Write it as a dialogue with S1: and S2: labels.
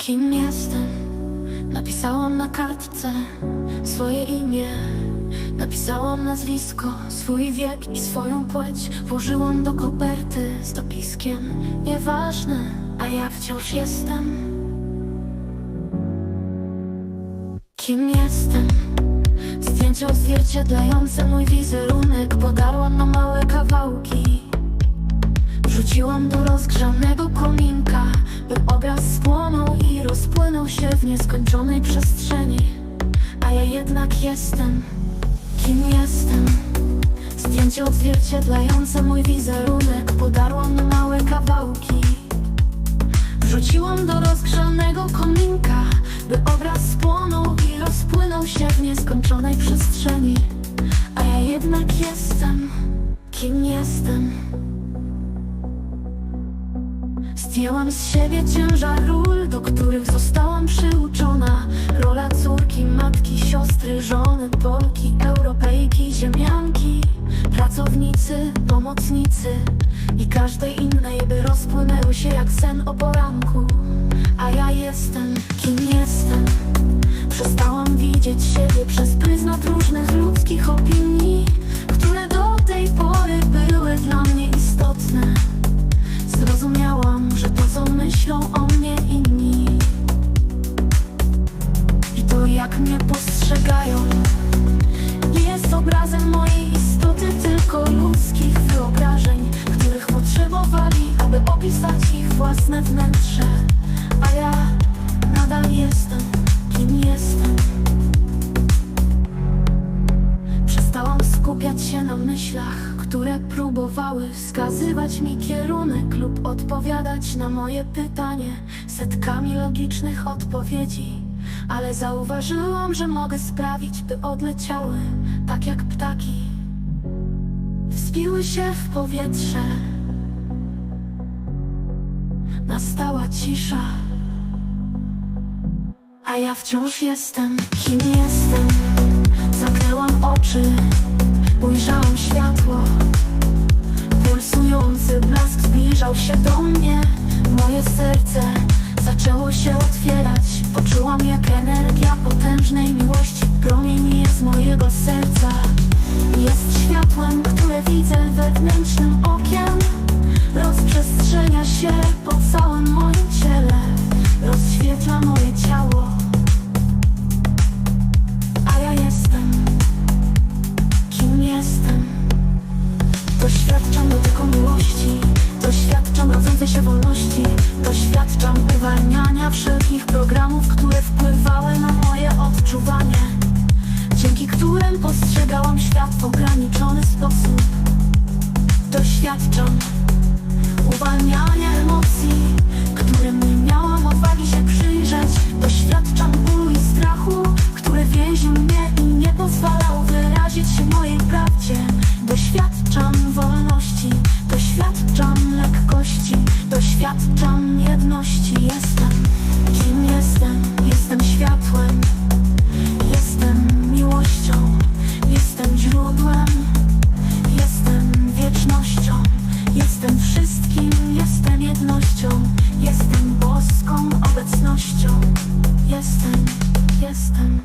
S1: Kim jestem? Napisałam na kartce swoje imię. Napisałam nazwisko, swój wiek i swoją płeć. Włożyłam do koperty z dopiskiem. Nieważne, a ja wciąż jestem. Kim jestem? Zdjęcie odzwierciedlające mój wizerunek Podarłam na małe kawałki Wrzuciłam do rozgrzanego kominka By obraz spłonął rozpłynął się w nieskończonej przestrzeni A ja jednak jestem Kim jestem? Zdjęcie odzwierciedlające mój wizerunek Podarłam na małe kawałki Wrzuciłam do rozgrzanego kominka By obraz spłonął i rozpłynął się w nieskończonej przestrzeni A ja jednak jestem Kim jestem? Zdjęłam z siebie ciężar ról, do których zostałam przyuczona. Rola córki, matki, siostry, żony, Polki, Europejki, ziemianki Pracownicy, pomocnicy i każdej innej, by rozpłynęły się jak sen o poranku własne wnętrze A ja nadal jestem, kim jestem Przestałam skupiać się na myślach, które próbowały wskazywać mi kierunek lub odpowiadać na moje pytanie setkami logicznych odpowiedzi. Ale zauważyłam, że mogę sprawić, by odleciały tak jak ptaki. Wzbiły się w powietrze. Nastała cisza. A ja wciąż jestem, kim jestem. Zamknęłam oczy, ujrzałam światło. Pulsujący blask zbliżał się do mnie. Moje serce zaczęło się otwierać. Poczułam jak energia potężnej miłości promienieje z mojego serca. Jest światłem, które widzę okiem. Się po całym moim ciele. Rozświetla moje ciało. A ja jestem, kim jestem Doświadczam dotyku miłości Doświadczam rodzącej się wolności Doświadczam uwalniania wszelkich programów Które wpływały na moje odczuwanie Dzięki którym postrzegałam świat w ograniczony sposób Doświadczam Doświadczam jedności Jestem. Kim jestem? Jestem światłem. Jestem miłością. Jestem źródłem. Jestem wiecznością. Jestem wszystkim, jestem jednością. Jestem boską obecnością. Jestem, jestem